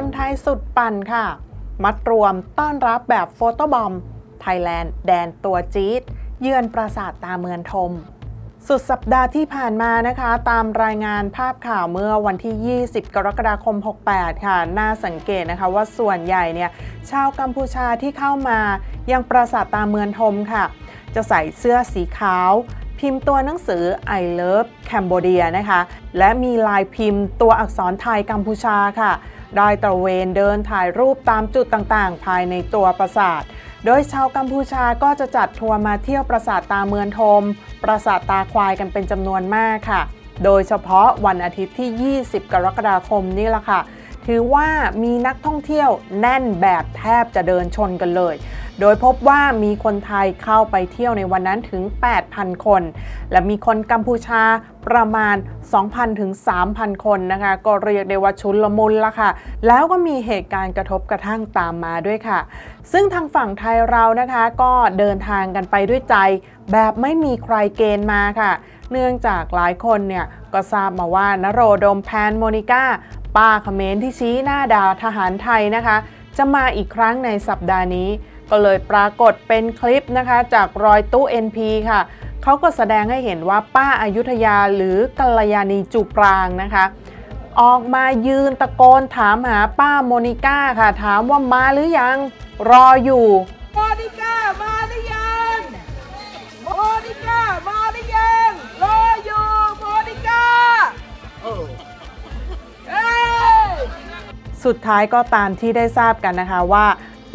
คนไทยสุดปั่นค่ะ มัดรวมต้อนรับแบบโฟโต้บอมไทยแลนด์แดนตัวจี๊ดเยือนปราสาทตาเมือนทม สุดสัปดาห์ที่ผ่านมานะคะ ตามรายงานภาพข่าวเมื่อวันที่ 20 กรกฎาคม 68 ค่ะ น่าสังเกตนะคะว่าส่วนใหญ่เนี่ยชาวกัมพูชาที่เข้ามายังปราสาทตาเมือนทมค่ะ จะใส่เสื้อสีขาว พิมพ์ตัวหนังสือ I love Cambodia นะคะ และมีลายพิมพ์ตัวอักษรไทยกัมพูชาค่ะ ได้ตระเวนเดินถ่ายรูปตามจุดต่างๆ ภายในตัวปราสาท โดยชาวกัมพูชาก็จะจัดทัวร์มาเที่ยวปราสาทตาเมือนทม ปราสาทตาควายกันเป็นจำนวนมากค่ะ โดยเฉพาะวันอาทิตย์ที่ 20 กรกฎาคมนี่แหละค่ะ ถือว่ามีนักท่องเที่ยวแน่นแบบแทบจะเดินชนกันเลย โดยพบว่ามีคนไทยเข้าไปเที่ยวในวันนั้นถึง 8,000 คน และมีคนกัมพูชาประมาณ 2,000 ถึง 3,000 คนนะคะ ก็เรียกได้ว่าชุนละมุนละค่ะ แล้วก็มีเหตุการณ์กระทบกระทั่งตามมาด้วยค่ะ ซึ่งทางฝั่งไทยเรานะคะก็เดินทางกันไปด้วยใจ แบบไม่มีใครเกณฑ์มาค่ะ เนื่องจากหลายคนเนี่ย ก็ทราบมาว่านโรดมแพนโมนิก้าป้าเขมรที่ชี้หน้าด่าทหารไทยนะคะ จะมาอีกครั้งในสัปดาห์นี้ ก็เลยปรากฏเป็นคลิปนะคะจากรอยตู้ NP ค่ะ เขาก็แสดงให้เห็นว่าป้าอายุทยาหรือกัลยาณีจูปรางนะคะ ออกมายืนตะโกนถามหาป้าโมนิก้าค่ะ ถามว่ามาหรือยังรออยู่โมนิก้ามาหรือยังโมนิก้ามาหรือยังรออยู่โมนิก้าเอ้ยสุดท้ายก็ตามที่ได้ทราบกันนะคะว่า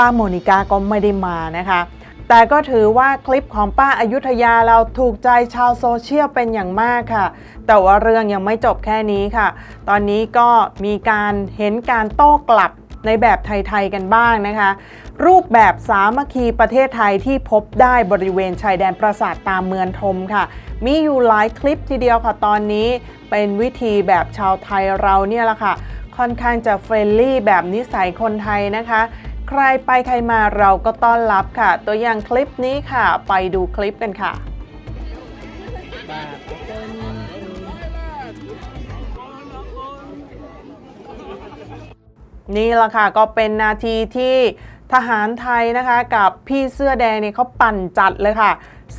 ป้าโมนิกาก็ไม่ได้มานะคะ แต่ก็ถือว่าคลิปของป้าอายุทยาเราถูกใจชาวโซเชียลเป็นอย่างมากค่ะ แต่ว่าเรื่องยังไม่จบแค่นี้ค่ะ ตอนนี้ก็มีการเห็นการโต้กลับในแบบไทย ๆ กันบ้างนะคะ รูปแบบสามัคคีประเทศไทยที่พบได้บริเวณชายแดนปราสาทตามเมืองทมค่ะ มีอยู่หลายคลิปทีเดียวค่ะตอนนี้เป็นวิธีแบบชาวไทยเราเนี่ยแหละค่ะ ค่อนข้างจะเฟรนลี่แบบนิสัยคนไทยนะคะ ใครไปใครมาเราก็ต้อนรับค่ะ ตัวอย่างคลิปนี้ค่ะ ไปดูคลิปกันค่ะ นี่ละค่ะก็เป็นนาทีที่ทหารไทยนะคะกับพี่เสื้อแดงเนี่ยเขาปั่นจัดเลยค่ะ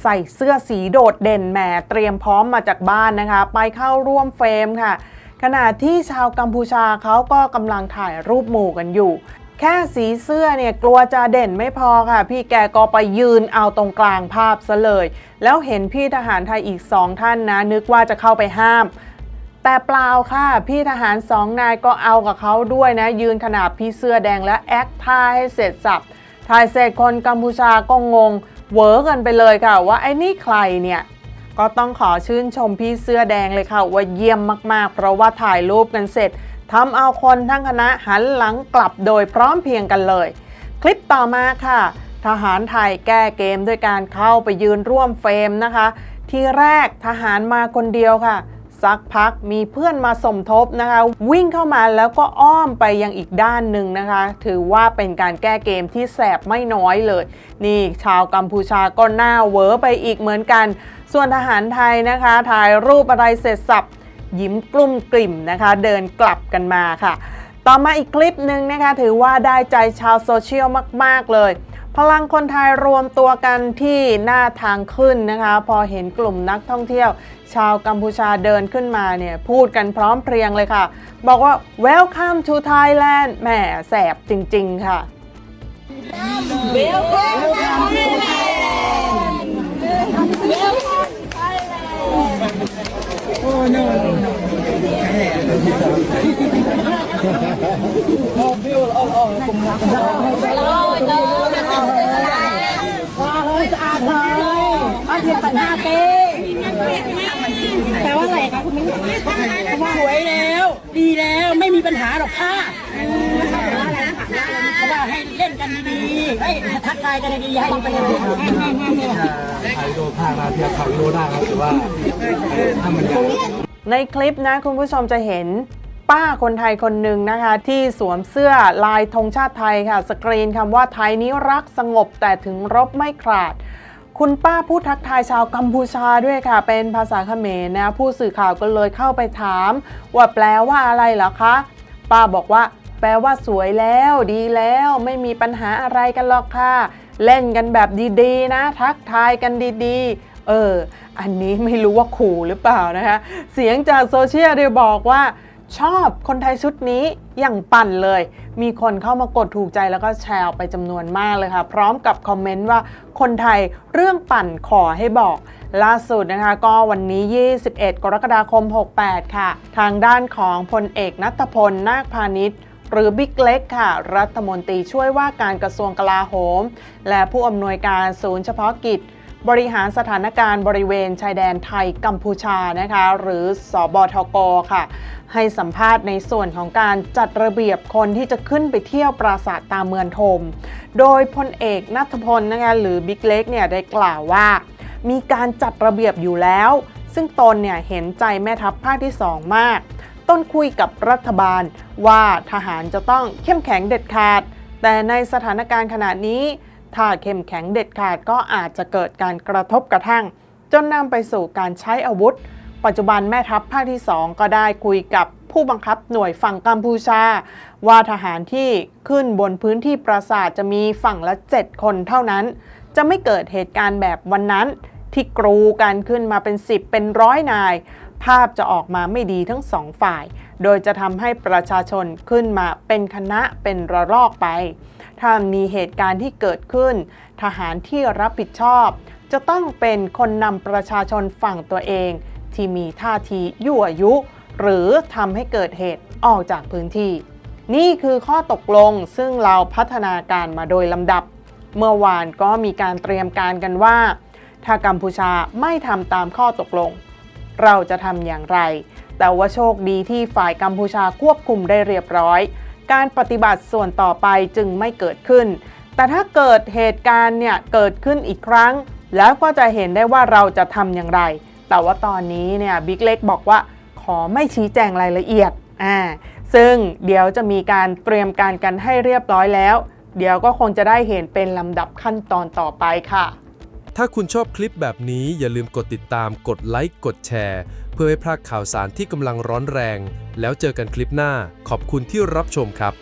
ใส่เสื้อสีโดดเด่นแหมเตรียมพร้อมมาจากบ้านนะคะ ไปเข้าร่วมเฟรมค่ะ ขณะที่ชาวกัมพูชาเขาก็กำลังถ่ายรูปหมู่กันอยู่ แค่สีเสื้อเนี่ยกลัวจะเด่นไม่พอค่ะ พี่แกก็ไปยืนเอาตรงกลางภาพซะเลย แล้วเห็นพี่ทหารไทยอีกสองท่านนะ นึกว่าจะเข้าไปห้าม แต่เปล่าค่ะ พี่ทหารสองนายก็เอากับเขาด้วยนะ ยืนขนาบพี่เสื้อแดงและแอคท่าให้เสร็จสับถ่ายเสร็จคนกัมพูชาก็งงเหวอกันไปเลยค่ะ ว่าไอ้นี่ใครเนี่ยก็ต้องขอชื่นชมพี่เสื้อแดงเลยค่ะ ว่าเยี่ยมมากๆ เพราะว่าถ่ายรูปกันเสร็จ ทำเอาคนทั้งคณะหันหลังกลับโดยพร้อมเพียงกันเลย คลิปต่อมาค่ะ ทหารไทยแก้เกมด้วยการเข้าไปยืนร่วมเฟรมนะคะ ทีแรกทหารมาคนเดียวค่ะ สักพักมีเพื่อนมาสมทบนะคะ วิ่งเข้ามาแล้วก็อ้อมไปยังอีกด้านหนึ่งนะคะ ถือว่าเป็นการแก้เกมที่แสบไม่น้อยเลย นี่ชาวกัมพูชาก็หน้าเวอไปอีกเหมือนกัน ส่วนทหารไทยนะคะถ่ายรูปอะไรเสร็จสับ ยิ้มกลุ้มกลิ่มนะคะ เดินกลับกันมาค่ะ ต่อมาอีกคลิปหนึ่งนะคะ ถือว่าได้ใจชาวโซเชียลมาก ๆ เลย พลังคนไทยรวมตัวกันที่หน้าทางขึ้นนะคะ พอเห็นกลุ่มนักท่องเที่ยว ชาวกัมพูชาเดินขึ้นมาเนี่ย พูดกันพร้อมเพรียงเลยค่ะ บอกว่า welcome to Thailand แหมแสบจริง ๆ ค่ะ บ้านเพียงปัญหาเป้แปลว่าอะไรคะคุณมิ้นสวยแล้ว ดีแล้วไม่มีปัญหาหรอกค่ะเพราะว่าให้เล่นกันดีๆให้ทักทายกันดีๆให้มีปัญหาถ่ายวิดีโอภาคมาเทียบถ่ายวิดีโอได้ครับแต่ว่าถ้ามันยาว ในคลิปนะคุณผู้ชมจะเห็นป้าคนไทยคนหนึ่งนะคะ ที่สวมเสื้อลายธงชาติไทยค่ะ สกรีนคำว่าไทยนี้รักสงบแต่ถึงรบไม่ขาด คุณป้าพูดทักทายชาวกัมพูชาด้วยค่ะ เป็นภาษาเขมรนะ ผู้สื่อข่าวก็เลยเข้าไปถาม ว่าแปลว่าอะไรเหรอคะ ป้าบอกว่า แปลว่าสวยแล้วดีแล้วไม่มีปัญหาอะไรกันหรอกค่ะ เล่นกันแบบดีๆนะ ทักทายกันดีๆ เออ อันนี้ไม่รู้ว่าขู่หรือเปล่านะคะ เสียงจากโซเชียลเดียบอกว่าชอบคนไทยชุดนี้อย่างปั่นเลย มีคนเข้ามากดถูกใจแล้วก็แชร์ออกไปจำนวนมากเลยค่ะ พร้อมกับคอมเมนต์ว่าคนไทยเรื่องปั่นขอให้บอก ล่าสุดนะคะ ก็วันนี้ 21 กรกฎาคม 68 ค่ะ ทางด้านของพลเอกนัทพล นาคพาณิชย์หรือบิ๊กเล็กค่ะ รัฐมนตรีช่วยว่าการกระทรวงกลาโหม และผู้อำนวยการศูนย์เฉพาะกิจ บริหารสถานการณ์บริเวณชายแดนไทยกัมพูชานะคะ หรือสอบทกค่ะ ให้สัมภาษณ์ในส่วนของการจัดระเบียบคนที่จะขึ้นไปเที่ยวปราสาทตาเมืองทมโดยพลเอกนัทพลนะคะหรือบิ๊กเล็กเนี่ยได้กล่าวว่า มีการจัดระเบียบอยู่แล้ว ซึ่งตนเนี่ยเห็นใจแม่ทัพภาคที่ 2 มาก ต้นคุยกับรัฐบาลว่าทหารจะต้องเข้มแข็งเด็ดขาด แต่ในสถานการณ์ขณะนี้ ถ้าเข้มแข็งเด็ดขาดก็อาจจะเกิดการกระทบกระทั่ง จนนำไปสู่การใช้อาวุธ ปัจจุบันแม่ทัพภาคที่ 2 ก็ได้คุยกับผู้บังคับหน่วยฝั่งกัมพูชา ว่าทหารที่ขึ้นบนพื้นที่ปราสาทจะมีฝั่งละ 7 คนเท่านั้น จะไม่เกิดเหตุการณ์แบบวันนั้น ที่กรูกันขึ้นมาเป็น 10 เป็นร้อยนาย ภาพจะออกมาไม่ดีทั้งสองฝ่าย โดยจะทำให้ประชาชนขึ้นมาเป็นคณะเป็นระลอกไป ถ้ามีเหตุการณ์ที่เกิดขึ้น ทหารที่รับผิดชอบ จะต้องเป็นคนนำประชาชนฝั่งตัวเอง ที่มีท่าทียั่วยุ หรือทำให้เกิดเหตุออกจากพื้นที่ นี่คือข้อตกลงซึ่งเราพัฒนาการมาโดยลำดับ เมื่อวานก็มีการเตรียมการกันว่า ถ้ากัมพูชาไม่ทำตามข้อตกลง เราจะทำอย่างไร แต่ว่าโชคดีที่ฝ่ายกัมพูชาควบคุมได้เรียบร้อย การปฏิบัติส่วนต่อไปจึงไม่เกิดขึ้น แต่ถ้าเกิดเหตุการณ์เนี่ยเกิดขึ้นอีกครั้ง แล้วก็จะเห็นได้ว่าเราจะทำอย่างไร แต่ว่าตอนนี้เนี่ยบิ๊กเล็กบอกว่าขอไม่ชี้แจงรายละเอียดอ่าซึ่งเดี๋ยวจะมีการเตรียมการกันให้เรียบร้อยแล้ว เดี๋ยวก็คงจะได้เห็นเป็นลำดับขั้นตอนต่อไปค่ะ ถ้าคุณชอบคลิปแบบนี้อย่าลืมกดติดตาม กดไลค์ กดแชร์ เพื่อไม่พลาดข่าวสารที่กำลังร้อนแรง แล้วเจอกันคลิปหน้า ขอบคุณที่รับชมครับ